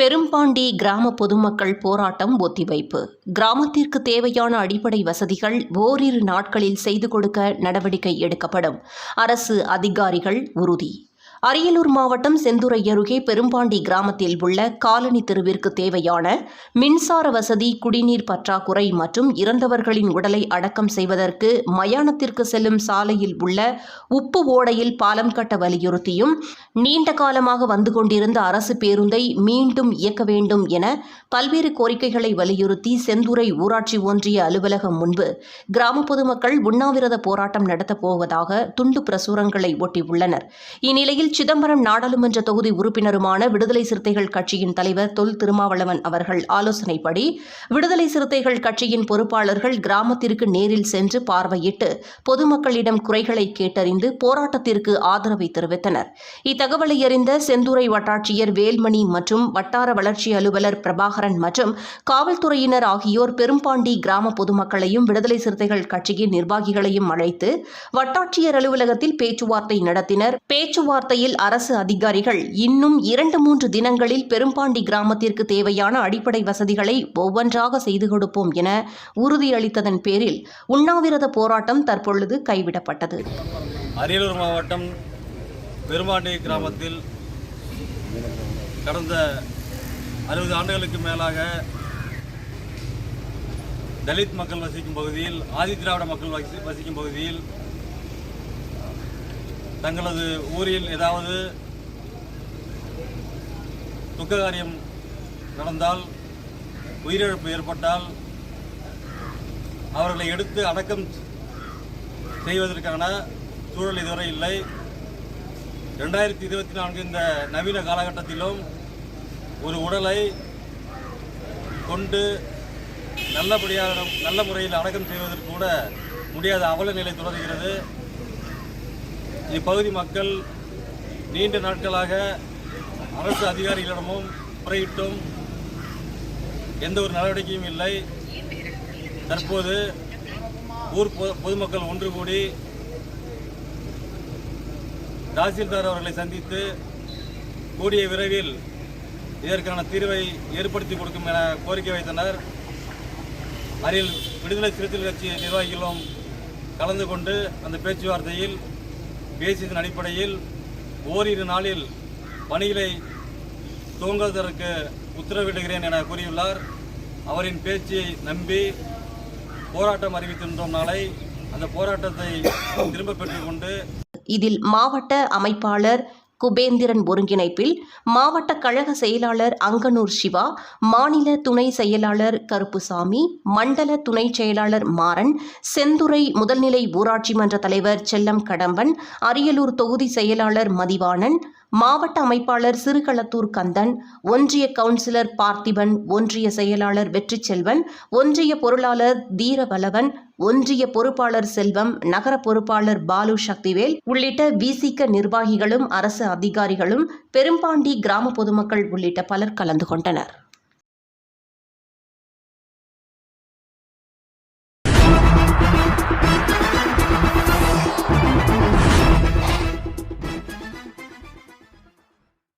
பெரும்பாண்டி கிராம பொதுமக்கள் போராட்டம் ஒத்திவைப்பு. கிராமத்திற்கு தேவையான அடிப்படை வசதிகள் ஓரிரு நாட்களில் செய்து கொடுக்க நடவடிக்கை எடுக்கப்படும். அரசு அதிகாரிகள் உறுதி. அரியலூர் மாவட்டம் செந்துறை அருகே பெரும்பாண்டி கிராமத்தில் உள்ள காலனி தெருவிற்கு தேவையான மின்சார வசதி குடிநீர் பற்றாக்குறை மற்றும் இறந்தவர்களின் உடலை அடக்கம் செய்வதற்கு மயானத்திற்கு செல்லும் சாலையில் உள்ள உப்பு ஓடையில் பாலம் கட்ட வலியுறுத்தியும் நீண்ட காலமாக வந்து கொண்டிருந்த அரசு பேருந்தை மீண்டும் இயக்க வேண்டும் என பல்வேறு கோரிக்கைகளை வலியுறுத்தி செந்துறை ஊராட்சி ஒன்றிய அலுவலகம் முன்பு கிராம பொதுமக்கள் உண்ணாவிரத போராட்டம் நடத்தப் போவதாக துண்டு பிரசுரங்களை ஒட்டியுள்ளனர். இந்நிலையில் சிதம்பரம் நாடாளுமன்ற தொகுதி உறுப்பினருமான விடுதலை சிறுத்தைகள் கட்சியின் தலைவர் தொல் திருமாவளவன் அவர்கள் ஆலோசனைப்படி விடுதலை சிறுத்தைகள் கட்சியின் பொறுப்பாளர்கள் கிராமத்திற்கு நேரில் சென்று பார்வையிட்டு பொதுமக்களிடம் குறைகளை கேட்டறிந்து போராட்டத்திற்கு ஆதரவை தெரிவித்தனர். இத்தகவலை அறிந்த செந்துறை வட்டாட்சியர் வேல்மணி மற்றும் வட்டார வளர்ச்சி அலுவலர் பிரபாகரன் மற்றும் காவல்துறையினர் ஆகியோர் பெரும்பாண்டி கிராம பொதுமக்களையும் விடுதலை சிறுத்தைகள் கட்சியின் நிர்வாகிகளையும் அழைத்து வட்டாட்சியர் அலுவலகத்தில் பேச்சுவார்த்தை நடத்தினர். பேச்சுவார்த்தை இந்நிலையில் அரசு அதிகாரிகள் இன்னும் இரண்டு மூன்று தினங்களில் பெரும்பாண்டி கிராமத்திற்கு தேவையான அடிப்படை வசதிகளை ஒவ்வொன்றாக செய்து கொடுப்போம் என உறுதியளித்ததன் பேரில் உண்ணாவிரத போராட்டம் தற்பொழுது கைவிடப்பட்டது. அரியலூர் மாவட்டம் பெருமாண்டி கிராமத்தில் கடந்த அறுபது ஆண்டுகளுக்கு மேலாக தலித் மக்கள் வசிக்கும் பகுதியில் ஆதிதிராவிட மக்கள் வசி- வசிக்கும் பகுதியில் தங்களது ஊரில் ஏதாவது துக்க காரியம் நடந்தால் உயிரிழப்பு ஏற்பட்டால் அவர்களை எடுத்து அடக்கம் செய்வதற்கான சூழல் இதுவரை இல்லை. ரெண்டாயிரத்தி இருபத்தி நான்கு இந்த நவீன காலகட்டத்திலும் ஒரு உடலை கொண்டு நல்லபடியாக நல்ல முறையில் அடக்கம் செய்வதற்கு கூட முடியாத அவல நிலை தொடர்கிறது. இப்பகுதி மக்கள் நீண்ட நாட்களாக அரசு அதிகாரிகளிடமும் முறையிட்டும் எந்த ஒரு நடவடிக்கையும் இல்லை. தற்போது ஊர் பொதுமக்கள் ஒன்று கூடி தாசில்தார் அவர்களை சந்தித்து கூடிய விரைவில் இதற்கான தீர்வை ஏற்படுத்தி கொடுக்கும் என கோரிக்கை வைத்தனர். அதில் விடுதலை சிறுத்தைகள் கட்சி நிர்வாகிகளும் கலந்து கொண்டு அந்த பேச்சுவார்த்தையில் பேசியதன் அடிப்படையில் ஓரிரு நாளில் பணிகளை துவங்குவதற்கு உத்தரவிடுகிறேன் என கூறியுள்ளார். அவரின் பேச்சை நம்பி போராட்டம் அறிவித்திருந்தோம் நாளை. அந்த போராட்டத்தை திரும்ப பெற்றுக்கொண்டு இதில் மாவட்ட அமைப்பாளர் குபேந்திரன் ஒருங்கிணைப்பில் மாவட்ட கழக செயலாளர் அங்கனூர் சிவா மாநில துணை செயலாளர் கருப்புசாமி மண்டல துணை செயலாளர் மாறன் செந்துறை முதல்நிலை ஊராட்சி மன்ற தலைவர் செல்லம் கடம்பன் அரியலூர் தொகுதி செயலாளர் மதிவாணன் மாவட்ட அமைப்பாளர் சிறுகளத்தூர் கந்தன் ஒன்றிய கவுன்சிலர் பார்த்திபன் ஒன்றிய செயலாளர் வெற்றிச்செல்வன் ஒன்றிய பொருளாளர் தீரவலவன் ஒன்றிய பொறுப்பாளர் செல்வம் நகர பொறுப்பாளர் பாலு சக்திவேல் உள்ளிட்ட விசிக நிர்வாகிகளும் அரசு அதிகாரிகளும் பெரும்பாண்டி கிராம பொதுமக்கள் உள்ளிட்ட பலர் கலந்து கொண்டனர்.